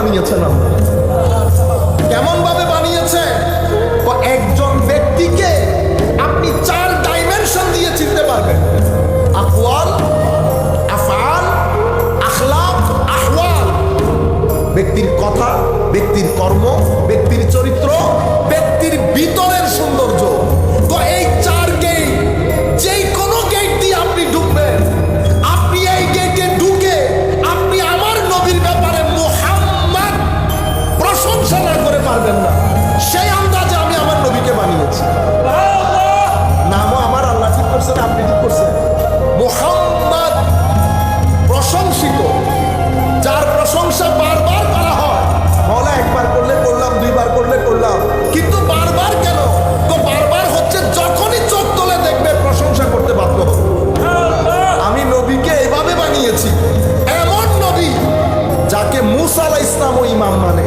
বানিয়েছেন আল্লাহ কেমন ভাবে বানিয়েছেন একজন ব্যক্তিকে আপনি চার ডাইমেনশন দিয়ে চিনতে পারবেন। আকওয়াল, আফআল, আখলাক, আহওয়াল। ব্যক্তির কথা, ব্যক্তির কর্ম, ব্যক্তির চরিত্র, ব্যক্তির ভিতর করছেন আপনি কি করছেন? মোহাম্মদ প্রশংসিত যার প্রশংসা বারবার করা হয়। মহলা একবার করলে করলাম দুইবার করলে করলাম। কিন্তু বারবার কেন? তো বারবার হচ্ছে যখনই চোখ তোলে দেখবে প্রশংসা করতে বাধ্য আমি নবীকে এভাবে বানিয়েছি। এমন নবী যাকে মুসা ও ইমাম মানে।